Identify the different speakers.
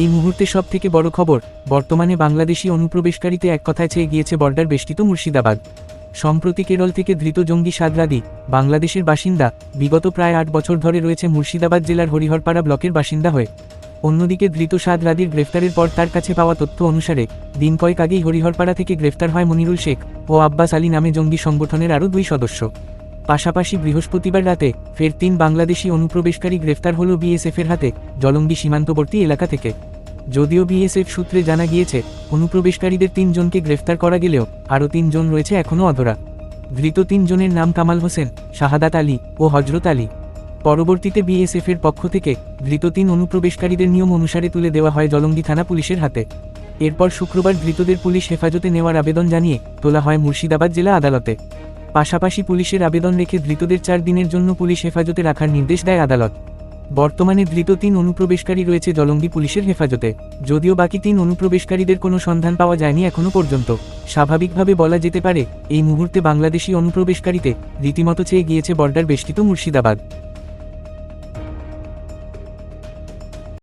Speaker 1: এই মুহূর্তে সব থেকে বড় খবর, বর্তমানে বাংলাদেশি অনুপ্রবেশকারীতে এক কথায় চেয়ে গিয়েছে বর্ডার বেষ্টিত মুর্শিদাবাদ। সম্প্রতি কেরল থেকে ধৃত জঙ্গি সাদরাদি বাংলাদেশের বাসিন্দা, বিগত প্রায় আট বছর ধরে রয়েছে মুর্শিদাবাদ জেলার হরিহরপাড়া ব্লকের বাসিন্দা হয়ে। অন্যদিকে ধৃত সাদরাদির গ্রেফতারের পর তার কাছে পাওয়া তথ্য অনুসারে, দিন কয়েক আগেই হরিহরপাড়া থেকে গ্রেফতার হয় মনিরুল শেখ ও আব্বাস আলী নামে জঙ্গি সংগঠনের আরও দুই সদস্য। পাশাপাশি বৃহস্পতিবার রাতে ফের তিন বাংলাদেশি অনুপ্রবেশকারী গ্রেফতার হল বিএসএফের হাতে জলঙ্গি সীমান্তবর্তী এলাকা থেকে। যদিও বিএসএফ সূত্রে জানা গিয়েছে, অনুপ্রবেশকারীদের তিনজনকে গ্রেফতার করা গেলেও আরও তিনজন রয়েছে এখনও অধরা। ধৃত তিনজনের নাম কামাল হোসেন, শাহাদাত আলী ও হজরত আলী। পরবর্তীতে বিএসএফের পক্ষ থেকে ধৃত তিন অনুপ্রবেশকারীদের নিয়ম অনুসারে তুলে দেওয়া হয় জলঙ্গি থানা পুলিশের হাতে। এরপর শুক্রবার ধৃতদের পুলিশ হেফাজতে নেওয়ার আবেদন জানিয়ে তোলা হয় মুর্শিদাবাদ জেলা আদালতে। পাশাপাশি পুলিশের আবেদন রেখে ধৃতদের চার দিনের জন্য পুলিশ হেফাজতে রাখার নির্দেশ দেয় আদালত। বর্তমানে ধৃত তিন অনুপ্রবেশকারী রয়েছে জলঙ্গি পুলিশের হেফাজতে। যদিও বাকি তিন অনুপ্রবেশকারীদের কোনো সন্ধান পাওয়া যায়নি এখনও পর্যন্ত। স্বাভাবিকভাবে বলা যেতে পারে, এই মুহূর্তে বাংলাদেশি অনুপ্রবেশকারীতে রীতিমতো চেয়ে গিয়েছে বর্ডার বেষ্টিত মুর্শিদাবাদ।